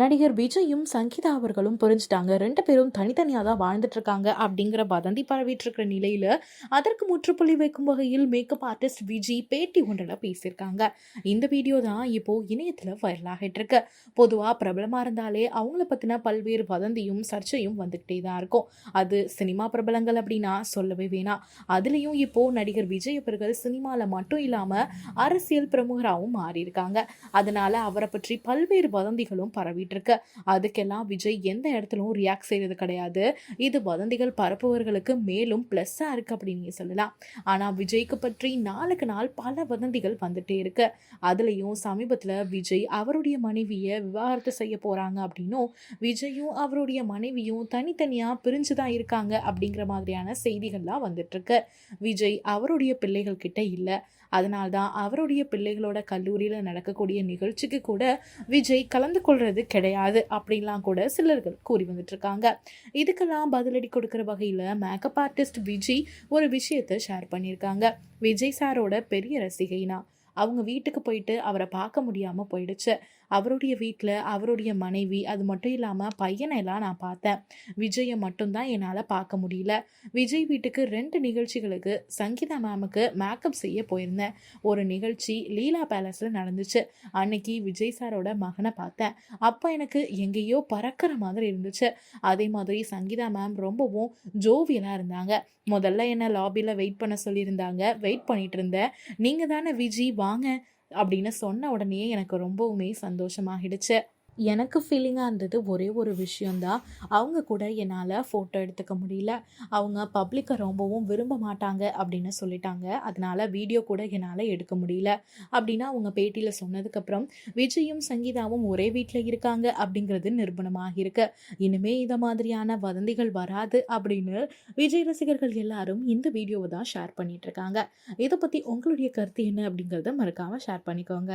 நடிகர் விஜயும் சங்கீதா அவர்களும் புரிஞ்சுட்டாங்க. ரெண்டு பேரும் தனித்தனியாக தான் வாழ்ந்துட்டு இருக்காங்க அப்படிங்கிற வதந்தி பரவிட்டு இருக்கிற நிலையில அதற்கு முற்றுப்புள்ளி வைக்கும் வகையில் மேக்கப் ஆர்டிஸ்ட் விஜய் பேட்டி ஒன்றில் பேசியிருக்காங்க. இந்த வீடியோ தான் இப்போ இணையத்தில் வைரல் ஆகிட்டு இருக்கு. பொதுவாக பிரபலமாக இருந்தாலே அவங்கள பற்றின பல்வேறு வதந்தியும் சர்ச்சையும் வந்துக்கிட்டே தான் இருக்கும். அது சினிமா பிரபலங்கள் அப்படின்னா சொல்லவே வேணாம். அதுலேயும் இப்போ நடிகர் விஜய் அவர்கள் சினிமாவில் மட்டும் இல்லாமல் அரசியல் பிரமுகராகவும் மாறியிருக்காங்க. அதனால அவரை பற்றி பல்வேறு வதந்திகளும் பரவி பரவிட்டு இருக்கு அதுக்கெல்லாம் விஜய் எந்த இடத்துலும் ரியாக்ட் செய்யறது கிடையாது. இது வதந்திகள் பரப்புவர்களுக்கு மேலும் ப்ளஸ்ஸாக இருக்கு அப்படின்னு சொல்லலாம். ஆனால் விஜய்க்கு பற்றி நாளுக்கு நாள் பல வதந்திகள் வந்துட்டே இருக்கு. அதுலேயும் சமீபத்தில் விஜய் அவருடைய மனைவியை விவாகரத்து செய்ய போறாங்க அப்படின்னும் விஜயும் அவருடைய மனைவியும் தனித்தனியாக பிரிஞ்சு தான் இருக்காங்க அப்படிங்கிற மாதிரியான செய்திகள்லாம் வந்துட்டு இருக்கு விஜய் அவருடைய பிள்ளைகள் கிட்ட இல்லை. அதனால்தான் அவருடைய பிள்ளைகளோட கல்லூரியில் நடக்கக்கூடிய நிகழ்ச்சிக்கு கூட விஜய் கலந்து கொள்றது கிடையாது அப்படின்லாம் கூட சிலர்கள் கூறி வந்துட்டு இருக்காங்க இதுக்கெல்லாம் பதிலடி கொடுக்குற வகையில் மேக்கப் ஆர்டிஸ்ட் விஜய் ஒரு விஷயத்தை ஷேர் பண்ணியிருக்காங்க. விஜய் சாரோட பெரிய ரசிகைனா அவங்க வீட்டுக்கு போயிட்டு அவரை பார்க்க முடியாமல் போயிடுச்சு. அவருடைய வீட்டில் அவருடைய மனைவி அது மட்டும் இல்லாமல் பையனை எல்லாம் நான் பார்த்தேன். விஜயை மட்டும்தான் என்னால் பார்க்க முடியல. விஜய் வீட்டுக்கு ரெண்டு நிகழ்ச்சிகளுக்கு சங்கீதா மேமுக்கு மேக்கப் செய்ய போயிருந்தேன். ஒரு நிகழ்ச்சி லீலா பேலஸில் நடந்துச்சு. அன்னைக்கு விஜய் சாரோட மகனை பார்த்தேன். அப்போ எனக்கு எங்கேயோ பறக்கிற மாதிரி இருந்துச்சு. அதே மாதிரி சங்கீதா மேம் ரொம்பவும் ஜோவியலாக இருந்தாங்க. முதல்ல என்ன லாபியில் வெயிட் பண்ண சொல்லியிருந்தாங்க. வெயிட் பண்ணிட்டு இருந்தேன். நீங்கள் தானே விஜி வாங்க அப்படின்னு சொன்ன உடனே எனக்கு ரொம்பவுமே சந்தோஷமாகிடுச்சு. எனக்கு ஃபீலிங்காக இருந்தது ஒரே ஒரு விஷயந்தான் அவங்க கூட என்னால் ஃபோட்டோ எடுத்துக்க முடியல. அவங்க பப்ளிக்கை ரொம்பவும் விரும்ப மாட்டாங்க அப்படின்னு சொல்லிட்டாங்க. அதனால் வீடியோ கூட என்னால் எடுக்க முடியல அப்படின்னு அவங்க பேட்டியில் சொன்னதுக்கப்புறம் விஜயும் சங்கீதாவும் ஒரே வீட்டில் இருக்காங்க அப்படிங்கிறது நிரூபணமாக இருக்கு. இனிமே இதை மாதிரியான வதந்திகள் வராது அப்படின்னு விஜய் ரசிகர்கள் எல்லாரும் இந்த வீடியோவை தான் ஷேர் பண்ணிட்டு இருக்காங்க. இதை பற்றி உங்களுடைய கருத்து என்ன அப்படிங்கிறத மறக்காமல் ஷேர் பண்ணிக்கோங்க.